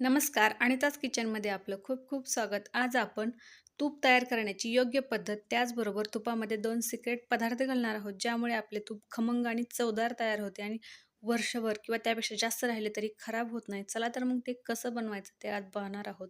नमस्कार अनिताज किचनमध्ये आपलं खूप खूप स्वागत. आज आपण तूप तयार करण्याची योग्य पद्धत त्याचबरोबर तुपामध्ये दोन सिक्रेट पदार्थ घालणार आहोत ज्यामुळे आपले तूप खमंग आणि चवदार तयार होते आणि वर्षभर किंवा त्यापेक्षा जास्त राहिले तरी खराब होत नाही. चला तर मग ते कसं बनवायचं ते आज पाहणार आहोत.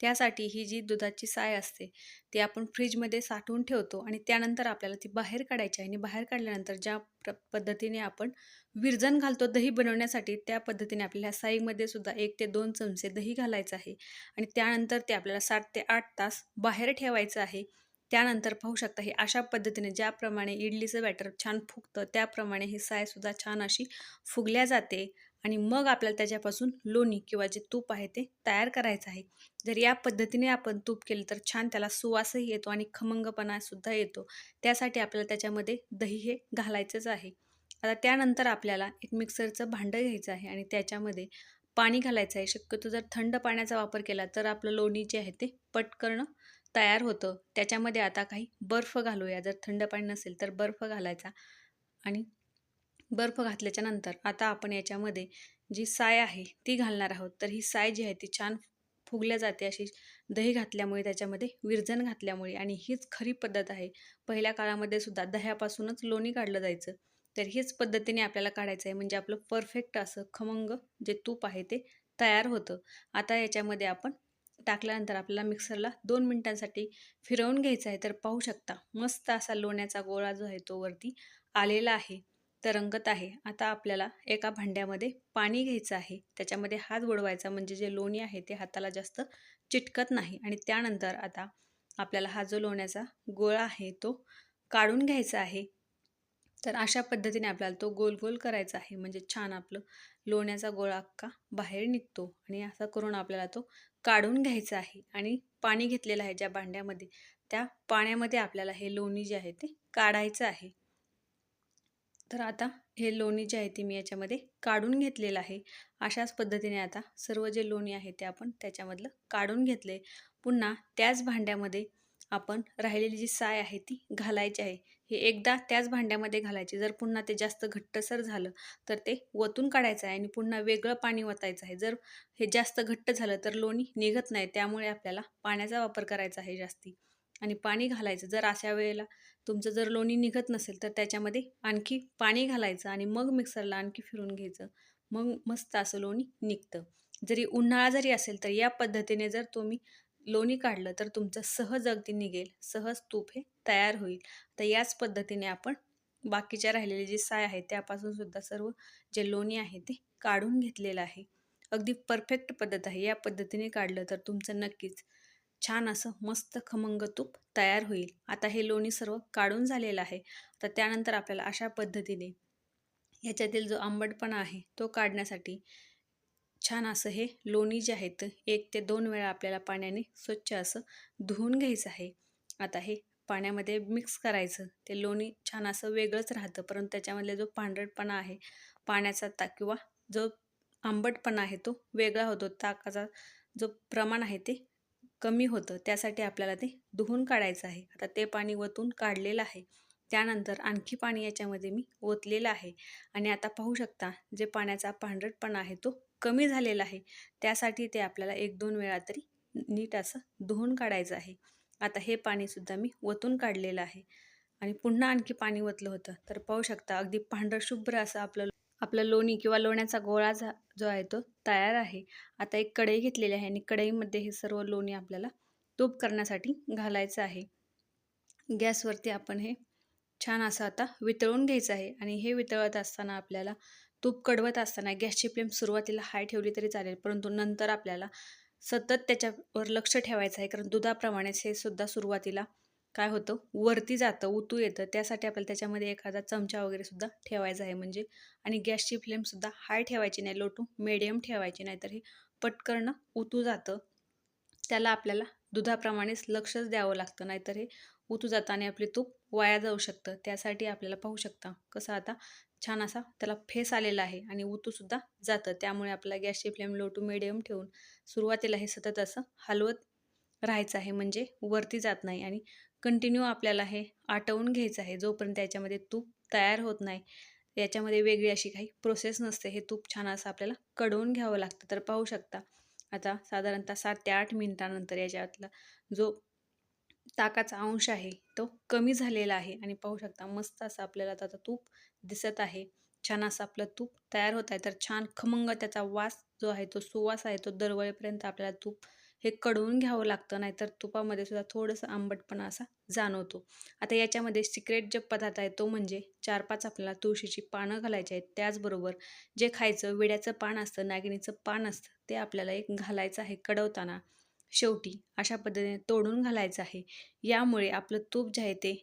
त्यासाठी ही जी दुधाची साय असते ती आपण फ्रीजमध्ये साठवून ठेवतो आणि त्यानंतर आपल्याला ती बाहेर काढायची आहे आणि बाहेर काढल्यानंतर ज्या प्र पद्धतीने आपण विरजन घालतो दही बनवण्यासाठी त्या पद्धतीने आपल्याला साईमध्ये सुद्धा एक ते दोन चमचे दही घालायचं आहे आणि त्यानंतर ते आपल्याला सात ते आठ तास बाहेर ठेवायचं आहे. त्यानंतर पाहू शकता हे अशा पद्धतीने ज्याप्रमाणे इडलीचं बॅटर छान फुगतं त्याप्रमाणे ही सायसुद्धा छान अशी फुगल्या जाते आणि मग आपल्याला त्याच्यापासून लोणी किंवा जे तूप आहे ते तयार करायचं आहे. जर या पद्धतीने आपण तूप केलं तर छान त्याला सुवासही येतो आणि खमंगपणासुद्धा येतो. त्यासाठी आपल्याला त्याच्यामध्ये दही हे घालायचंच आहे. आता त्यानंतर आपल्याला एक मिक्सरचं भांडं घ्यायचं आहे आणि त्याच्यामध्ये पाणी घालायचं आहे. शक्यतो जर थंड पाण्याचा वापर केला तर आपलं लोणी जे आहे ते पटकन तयार होतं. त्याच्यामध्ये आता काही बर्फ घालूया. जर थंड पाणी नसेल तर बर्फ घालायचा आणि बर्फ घातल्याच्या नंतर आता आपण याच्यामध्ये जी साय आहे ती घालणार आहोत. तर ही साय जी आहे ती छान फुगल्या जाते. अशी दही घातल्यामुळे त्याच्यामध्ये विरजण घातल्यामुळे. आणि हीच खरी पद्धत आहे. पहिल्या काळामध्ये सुद्धा दह्यापासूनच लोणी काढलं जायचं. तर हीच पद्धतीने आपल्याला काढायचं आहे. म्हणजे आपलं परफेक्ट असं खमंग जे तूप आहे ते तयार होतं. आता याच्यामध्ये आपण टाकल्यानंतर आपल्याला मिक्सरला दोन मिनटांसाठी फिरवून घ्यायचं आहे. तर पाहू शकता मस्त असा लोण्याचा गोळा जो आहे तो वरती आलेला आहे. तरंगत आहे. आता आपल्याला एका भांड्यामध्ये पाणी घ्यायचं आहे. त्याच्यामध्ये हात बुडवायचा म्हणजे जे लोणी आहे ते हाताला जास्त चिटकत नाही. आणि त्यानंतर आता आपल्याला हा जो लोण्याचा गोळा आहे तो काढून घ्यायचा आहे. तर अशा पद्धतीने आपल्याला तो गोल गोल करायचा आहे. म्हणजे छान आपलं लोण्याचा गोळा अक्का बाहेर निघतो. आणि असं करून आपल्याला तो काढून घ्यायचा आहे. आणि पाणी घेतलेलं आहे ज्या भांड्यामध्ये त्या पाण्यामध्ये आपल्याला हे लोणी जे आहे ते काढायचं आहे. तर आता हे लोणी जे आहे ते मी याच्यामध्ये काढून घेतलेलं आहे. अशाच पद्धतीने आता सर्व जे लोणी आहे ते आपण त्याच्यामधलं काढून घेतले पुन्हा त्याच भांड्यामध्ये आपण राहिलेली जी साय आहे ती घालायची आहे. हे एकदा त्याच भांड्यामध्ये घालायचे. जर पुन्हा ते जास्त घट्टसर झालं तर ते वतून काढायचं आहे आणि पुन्हा वेगळं पाणी वतायचं आहे. जर हे जास्त घट्ट झालं तर लोणी निघत नाही. त्यामुळे आपल्याला पाण्याचा वापर करायचा आहे जास्ती. आणि पाणी घालायचं. जर अशा वेळेला तुमचं जर लोणी निघत नसेल तर त्याच्यामध्ये आणखी पाणी घालायचं आणि मग मिक्सरला आणखी फिरून घ्यायचं. मग मस्त असं लोणी निघतं. जरी उन्हाळा जरी असेल तर या पद्धतीने जर तुम्ही लोणी काढलं तर तुमचं सहज अगदी निघेल. सहज तूप हे तयार होईल. तर याच पद्धतीने आपण बाकीच्या राहिलेली जी साय आहे त्यापासून सुद्धा सर्व जे लोणी आहे ते काढून घेतलेलं आहे. अगदी परफेक्ट पद्धत आहे. या पद्धतीने काढलं तर तुमचं नक्कीच छान असं मस्त खमंग तूप तयार होईल. आता हे लोणी सर्व काढून झालेलं आहे. तर त्यानंतर आपल्याला अशा पद्धतीने ह्याच्यातील जो आंबटपणा आहे तो काढण्यासाठी छान असं हे लोणी जे आहेत एक ते दोन वेळा आपल्याला पाण्याने स्वच्छ असं धुवून घ्यायचं आहे. आता हे पाण्यामध्ये मिक्स करायचं. ते लोणी छान असं वेगळंच राहतं परंतु त्याच्यामधले जो पांढरटपणा आहे पाण्याचा ता किंवा जो आंबटपणा आहे तो वेगळा होतो. ताकाचा जो प्रमाण आहे ते कमी होतं त्यासाठी आपल्याला ते धुवून काढायचं आहे. आता ते पाणी वतून काढलेलं आहे. त्यानंतर आणखी पाणी याच्यामध्ये मी ओतलेलं आहे. आणि आता पाहू शकता जे पाण्याचा पांढरटपणा आहे तो कमी झालेला आहे. त्यासाठी ते आपल्याला एक दोन वेळा तरी नीट असं धुवून काढायचं आहे. आता हे पाणीसुद्धा मी वतून काढलेलं आहे. आणि पुन्हा आणखी पाणी ओतलं होतं. तर पाहू शकता अगदी पांढरशुभ्र असं आपलं आपलं लोणी किंवा लोण्याचा गोळा जो आहे तो तयार आहे. आता एक कढई घेतलेली आहे आणि कढईमध्ये हे सर्व लोणी आपल्याला तूप करण्यासाठी घालायचं आहे. गॅसवरती आपण हे छान असं आता वितळून घ्यायचं आहे आणि हे वितळत असताना आपल्याला तूप कडवत असताना गॅसची फ्लेम सुरुवातीला हाय ठेवली तरी चालेल परंतु नंतर आपल्याला सतत त्याच्यावर लक्ष ठेवायचं आहे कारण दुधाप्रमाणेच हे सुद्धा सुरुवातीला काय होतं? वरती जातं उतू येतं. त्यासाठी आपल्याला त्याच्यामध्ये एखादा चमचा वगैरे सुद्धा ठेवायचा आहे म्हणजे. आणि गॅसची फ्लेमसुद्धा हाय ठेवायची नाही लो टू मिडियम ठेवायची नाही तर हे पटकन उतू जातं. त्याला आपल्याला दुधाप्रमाणेच लक्षच द्यावं लागतं नाहीतर हे उतू जातं आणि आपले तूप वाया जाऊ शकतं. त्यासाठी आपल्याला पाहू शकता कसं आता छान असा त्याला फेस आलेला आहे आणि उतूसुद्धा जातं. त्यामुळे आपला गॅसची फ्लेम लो टू मिडियम ठेवून सुरुवातीला हे सतत असं हलवत राहायचं आहे म्हणजे वरती जात नाही आणि कंटिन्यू आपल्याला हे आटवून घ्यायचं आहे. जोपर्यंत याच्यामध्ये तूप तयार होत नाही याच्यामध्ये वेगळी अशी काही प्रोसेस नसते. हे तूप छान असं आपल्याला कडवून घ्यावं लागतं. तर पाहू शकता आता साधारणतः सात ते आठ मिनिटानंतर याच्यातला जो ताकाचा अंश आहे तो कमी झालेला आहे. आणि पाहू शकता मस्त असं आपल्याला आता तूप दिसत आहे. छान असं आपलं तूप तयार होत आहे. तर छान खमंग त्याचा वास जो आहे तो सुवास आहे तो दरवळेपर्यंत आपल्याला तूप हे कडवून घ्यावं लागतं नाहीतर तुपामध्ये सुद्धा थोडंसं आंबटपणा असा जाणवतो. आता याच्यामध्ये सिक्रेट जे पदार्थ आहे तो म्हणजे चार पाच आपल्याला तुळशीची पानं घालायची आहेत. त्याचबरोबर जे खायचं विड्याचं पान असतं नागिनीचं पान असतं ते आपल्याला एक घालायचं आहे कडवताना. शेवटी अशा पद्धतीने तोडून घालायचं आहे. यामुळे आपलं तूप जे आहे ते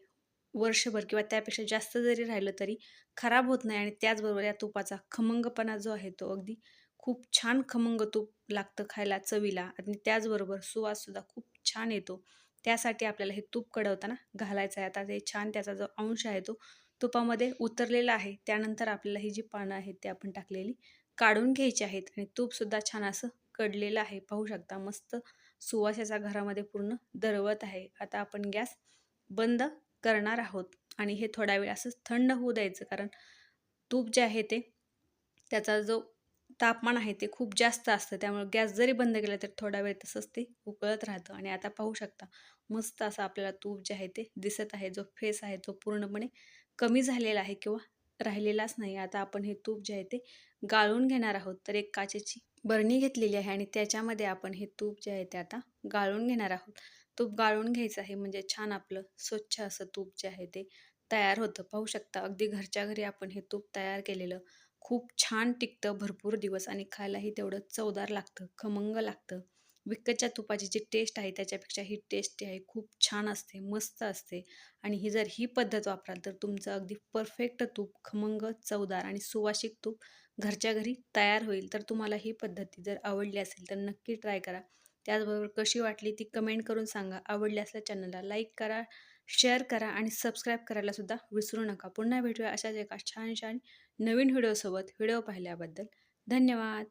वर्षभर किंवा त्यापेक्षा जास्त जरी राहिलं तरी खराब होत नाही आणि त्याचबरोबर या तुपाचा खमंगपणा जो आहे तो अगदी खूप छान खमंग तूप लागतं खायला चवीला आणि त्याचबरोबर सुवाससुद्धा खूप छान येतो. त्यासाठी आपल्याला हे तूप कडवताना घालायचं आहे. आता ते छान त्याचा जो अंश आहे तो तुपामध्ये उतरलेला आहे. त्यानंतर आपल्याला ही जी पानं आहेत ते आपण टाकलेली काढून घ्यायची आहेत आणि तूपसुद्धा छान असं कडलेलं आहे. पाहू शकता मस्त सुवास याचा घरामध्ये पूर्ण दरवत आहे. आता आपण गॅस बंद करणार आहोत आणि हे थोडा वेळ असं थंड होऊ द्यायचं कारण तूप जे आहे ते त्याचा जो तापमान आहे ते खूप जास्त असतं. त्यामुळे गॅस जरी बंद केला तर थोडा वेळ तसंच ते उकळत राहतं. आणि आता पाहू शकता मस्त असं आपल्याला तूप जे आहे ते दिसत आहे. जो फेस आहे तो पूर्णपणे कमी झालेला आहे किंवा राहिलेलाच नाही. आता आपण हे तूप जे आहे ते गाळून घेणार आहोत. तर एक काचेची बरणी घेतलेली आहे आणि त्याच्यामध्ये आपण हे तूप जे आहे ते आता गाळून घेणार आहोत. तूप गाळून घ्यायचं आहे म्हणजे छान आपलं स्वच्छ असं तूप जे आहे ते तयार होतं. पाहू शकता अगदी घरच्या घरी आपण हे तूप तयार केलेलं खूप छान टिकतं भरपूर दिवस आणि खायलाही तेवढं चवदार लागतं खमंग लागतं. विकतच्या तुपाची जी टेस्ट आहे त्याच्यापेक्षा ही टेस्ट जी आहे खूप छान असते मस्त असते. आणि ही जर ही पद्धत वापराल तर तुमचं अगदी परफेक्ट तूप खमंग चवदार आणि सुवासिक तूप घरच्या घरी तयार होईल. तर तुम्हाला ही पद्धती जर आवडली असेल तर नक्की ट्राय करा. त्याचबरोबर कशी वाटली ती कमेंट करून सांगा. आवडली असल्या चॅनलला लाईक करा शेअर करा आणि सबस्क्राईब करायलासुद्धा विसरू नका. पुन्हा भेटूया अशाच एका छान छान नवीन व्हिडिओसोबत व्हिडिओ पाहिल्याबद्दल धन्यवाद.